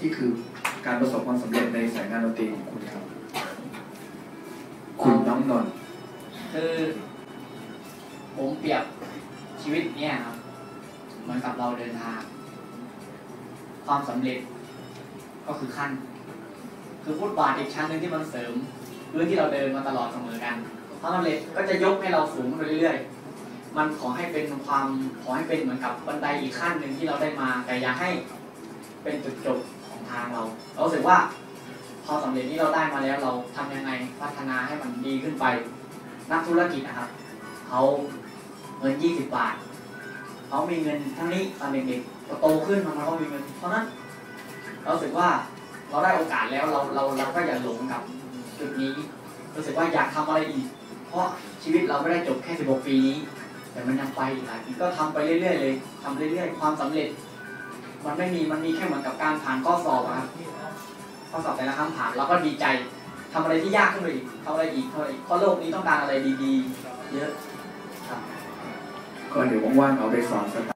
ที่คือการประสบความสำเร็จในสายงานดนตรีของคุณครับ คุณน้องนนท์คือผมเปรียบชีวิตเนี่ยครับเหมือนกับเราเดินทาง ความสำเร็จก็คือขั้น คือฟุตบาทอีกชั้นหนึ่งที่มันเสริมพื้นที่เราเดินมาตลอดเสมอกันความสำเร็จก็จะยกให้เราสูงขึ้นไปเรื่อยๆ มันขอให้เป็นความขอให้เป็นเหมือนกับบันไดอีกขั้นหนึ่งที่เราได้มา แต่อย่าให้เป็นจุดจบของ ทางเราเรารู้สึกว่าความสำเร็จนี้เราได้มาแล้วเราทำยังไงพัฒนาให้มันดีขึ้นไป นักธุรกิจนะครับเขาเงิน 20 บาทเขามีเงินทั้งนี้ตอนเด็กๆพอโตขึ้นมันก็มีเงินเพราะนั้นเรารู้สึกว่าเราได้โอกาสแล้วเราเราเราก็อย่าหลงกับจุดนี้รู้สึกว่าอยากทำอะไรอีก เพราะชีวิตเราไม่ได้จบแค่ 16 ปีนี้ แต่มันยังไปอีกหลายปีก็ทำไปเรื่อยๆเลยทำเรื่อยๆ ความสำเร็จ มันไม่มีมันมีแค่เหมือนกับการผ่านข้อสอบ สอบแต่ละครั้งผ่านเราก็ดีใจทำอะไรที่ยากขึ้นไปอีกทำอะไรอีกทำอะไรอีกเพราะโลกนี้ต้องการอะไรดีๆ เยอะครับก็เดี๋ยวว่างๆเอาไปสอนสไตล์